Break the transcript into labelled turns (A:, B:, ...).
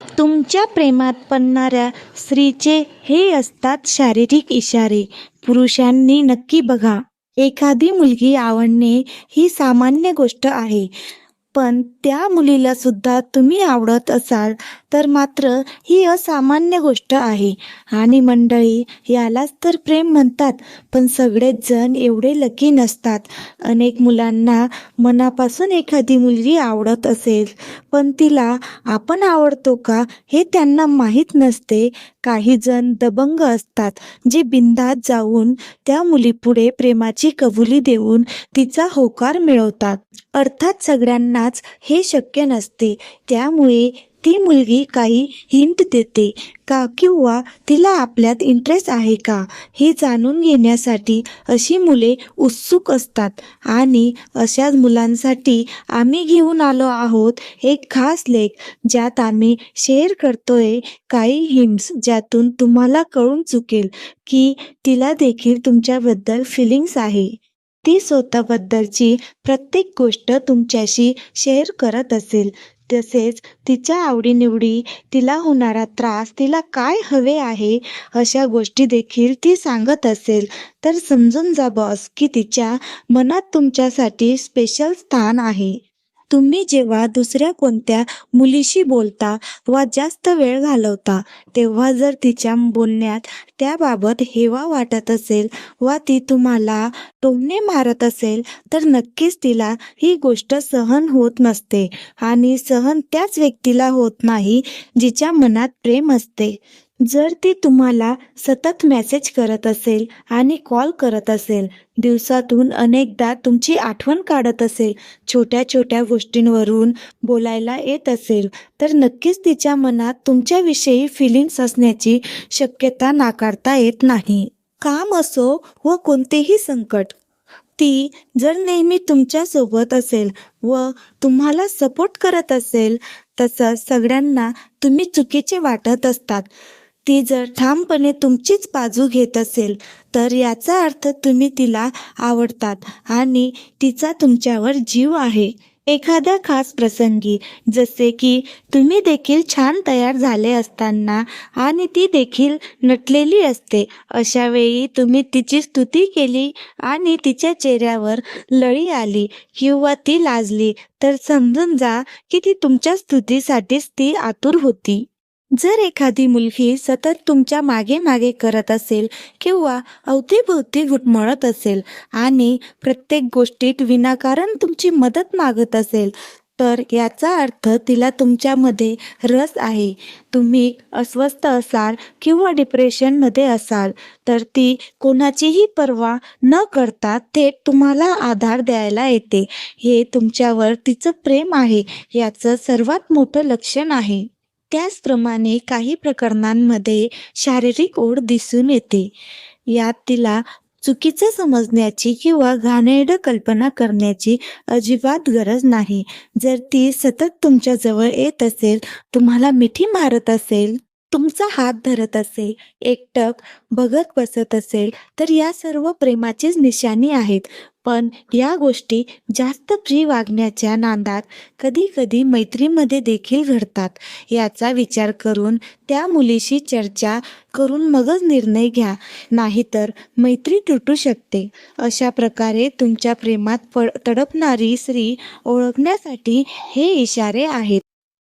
A: तुमच्या प्रेमात पडणाऱ्या स्त्रीचे हे असतात शारीरिक इशारे. पुरुषांनी नक्की बघा एखादी मुलगी आवडणे ही सामान्य गोष्ट आहे. पण त्या मुलीला सुद्धा तुम्ही आवडत असाल तर मात्र ही असामान्य गोष्ट आहे. आणि मंडळी यालाच तर प्रेम म्हणतात पण सगळेच जण एवढे लकी नसतात. अनेक मुलांना मनापासून एखादी मुलगी आवडत असेल पण तिला आपण आवडतो का हे त्यांना माहीत नसते. काही जण दबंग असतात जे बिंदात जाऊन त्या मुलीपुढे प्रेमाची कबुली देऊन तिचा होकार मिळवतात. अर्थात सगळ्यांना सगळ्यांनाच हे शक्य नसते. त्यामुळे ती मुलगी काही हिंट देते का किंवा तिला आपल्यात इंटरेस्ट आहे का? हे जाणून घेण्यासाठी अशी मुले उत्सुक असतात. आणि अशाच मुलांसाठी आम्ही घेऊन आलो आहोत एक खास लेख ज्यात आम्ही शेअर करतोय काही हिंट्स ज्यातून तुम्हाला कळून चुकेल की तिला देखील तुमच्याबद्दल फिलिंग्स आहे. ती स्वतःबद्दलची प्रत्येक गोष्ट तुमच्याशी शेअर करत असेल. तसेच तिच्या आवडीनिवडी तिला होणारा त्रास तिला काय हवे आहे अशा गोष्टी देखील ती सांगत असेल. तर समजून जा बॉस की तिच्या मनात तुमच्यासाठी स्पेशल स्थान आहे. तुम्ही जेव्हा दुसऱ्या कोणत्या मुलीशी बोलता वा जास्त वेळ घालवता तेव्हा जर तिच्या बोलण्यात त्याबाबत हेवा वाटत असेल वा ती तुम्हाला टोमणे मारत असेल तर नक्कीच तिला ही गोष्ट सहन होत नसते आणि सहन त्याच व्यक्तीला होत नाही जिच्या मनात प्रेम असते. जर ती तुम्हाला सतत मेसेज करत असेल आणि कॉल करत असेल दिवसातून अनेकदा तुमची आठवण काढत असेल छोट्या छोट्या गोष्टींवरून बोलायला येत असेल तर नक्कीच तिच्या मनात तुमच्याविषयी फिलिंग्स असण्याची शक्यता नाकारता येत नाही. काम असो व कोणतेही संकट ती जर नेहमी तुमच्यासोबत असेल व तुम्हाला सपोर्ट करत असेल तसंच सगळ्यांना तुम्ही चुकीचे वाटत असतात. ती जर ठामपणे तुमचीच बाजू घेत असेल तर याचा अर्थ तुम्ही तिला आवडतात आणि तिचा तुमच्यावर जीव आहे. एखाद्या खास प्रसंगी जसे की तुम्ही देखील छान तयार झाले असताना आणि ती देखील नटलेली असते अशा वेळी तुम्ही तिची स्तुती केली आणि तिच्या चेहऱ्यावर लळी आली किंवा ती लाजली तर समजून जा की ती तुमच्या स्तुतीसाठीच ती आतुर होती. जर एखादी मुलगी सतत तुमच्या मागे मागे करत असेल किंवा अवतीभोवती घुटमळत असेल आणि प्रत्येक गोष्टीत विनाकारण तुमची मदत मागत असेल तर याचा अर्थ तिला तुमच्यामध्ये रस आहे. तुम्ही अस्वस्थ असाल किंवा डिप्रेशनमध्ये असाल तर ती कोणाचीही पर्वा न करता थेट तुम्हाला आधार द्यायला येते. हे तुमच्यावर तिचं प्रेम आहे याचं सर्वात मोठं लक्षण आहे. त्याचप्रमाणे काही प्रकरणांमध्ये शारीरिक ओढ दिसून येते. यात तिला चुकीचं समजण्याची किंवा घाणेरडं कल्पना करण्याची अजिबात गरज नाही. जर ती सतत तुमच्याजवळ येत असेल तुम्हाला मिठी मारत असेल तुमचा हात धरत असेल एकटक बघत बसत असेल तर या सर्व प्रेमाचीच निशाणी आहेत. पण या गोष्टी जास्त प्री वागण्याच्या नांदात कधी कधी मैत्रीमध्ये देखील घडतात. याचा विचार करून त्या मुलीशी चर्चा करून मगच निर्णय घ्या. नाहीतर मैत्री तुटू शकते. अशा प्रकारे तुमच्या प्रेमात पड तडपणारी स्त्री ओळखण्यासाठी हे इशारे आहेत.